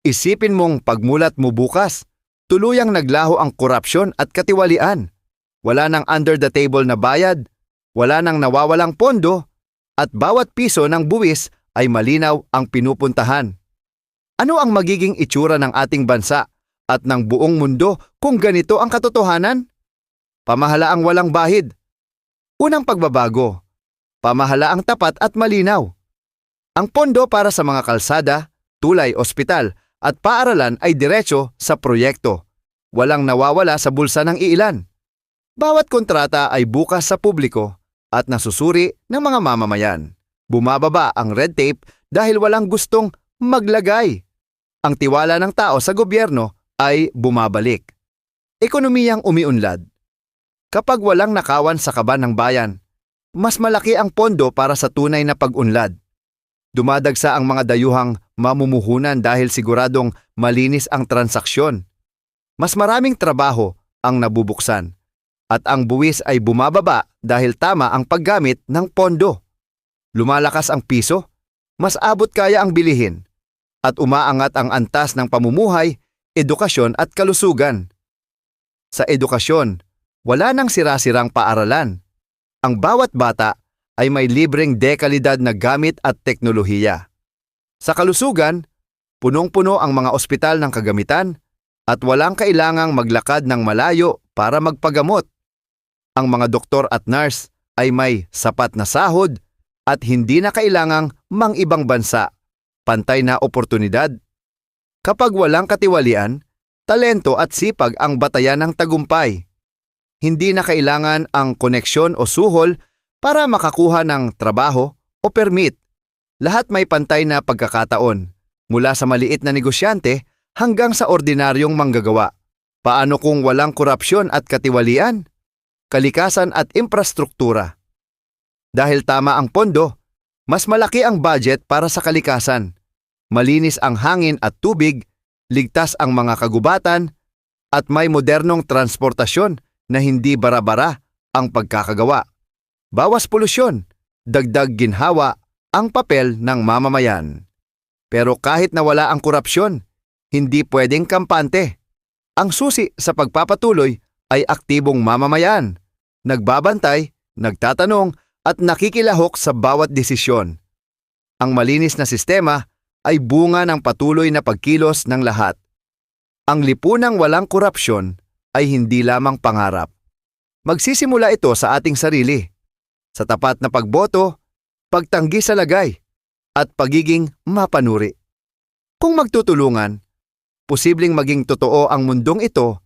Isipin mong pagmulat mo bukas, tuluyang naglaho ang korupsyon at katiwalian. Wala nang under the table na bayad, wala nang nawawalang pondo, at bawat piso ng buwis ay malinaw ang pinupuntahan. Ano ang magiging itsura ng ating bansa at ng buong mundo kung ganito ang katotohanan? Pamahalaang walang bahid. Unang pagbabago, pamahalaang tapat at malinaw. Ang pondo para sa mga kalsada, tulay, ospital at paaralan ay diretso sa proyekto. Walang nawawala sa bulsa ng iilan. Bawat kontrata ay bukas sa publiko at nasusuri ng mga mamamayan. Bumababa ang red tape dahil walang gustong maglagay. Ang tiwala ng tao sa gobyerno ay bumabalik. Ekonomiyang umiunlad. Kapag walang nakawan sa kaban ng bayan, mas malaki ang pondo para sa tunay na pag-unlad. Dumadagsa ang mga dayuhang mamumuhunan dahil siguradong malinis ang transaksyon. Mas maraming trabaho ang nabubuksan at ang buwis ay bumababa dahil tama ang paggamit ng pondo. Lumalakas ang piso, mas abot kaya ang bilihin, at umaangat ang antas ng pamumuhay, edukasyon at kalusugan. Sa edukasyon, wala nang sirasirang paaralan. Ang bawat bata ay may libreng dekalidad na gamit at teknolohiya. Sa kalusugan, punong-puno ang mga ospital ng kagamitan at walang kailangang maglakad ng malayo para magpagamot. Ang mga doktor at nurse ay may sapat na sahod at hindi na kailangang mang ibang bansa. Pantay na oportunidad. Kapag walang katiwalian, talento at sipag ang batayan ng tagumpay. Hindi na kailangan ang koneksyon o suhol para makakuha ng trabaho o permit. Lahat may pantay na pagkakataon, mula sa maliit na negosyante hanggang sa ordinaryong manggagawa. Paano kung walang korupsyon at katiwalian? Kalikasan at infrastruktura. Dahil tama ang pondo, mas malaki ang budget para sa kalikasan. Malinis ang hangin at tubig, ligtas ang mga kagubatan, at may modernong transportasyon na hindi bara-bara ang pagkakagawa. Bawas polusyon, dagdag ginhawa ang papel ng mamamayan. Pero kahit na wala ang korupsyon, hindi pwedeng kampante. Ang susi sa pagpapatuloy ay aktibong mamamayan, nagbabantay, nagtatanong at nakikilahok sa bawat desisyon. Ang malinis na sistema ay bunga ng patuloy na pagkilos ng lahat. Ang lipunang walang korupsyon ay hindi lamang pangarap. Magsisimula ito sa ating sarili, sa tapat na pagboto, pagtanggi sa lagay, at pagiging mapanuri. Kung magtutulungan, posibleng maging totoo ang mundong ito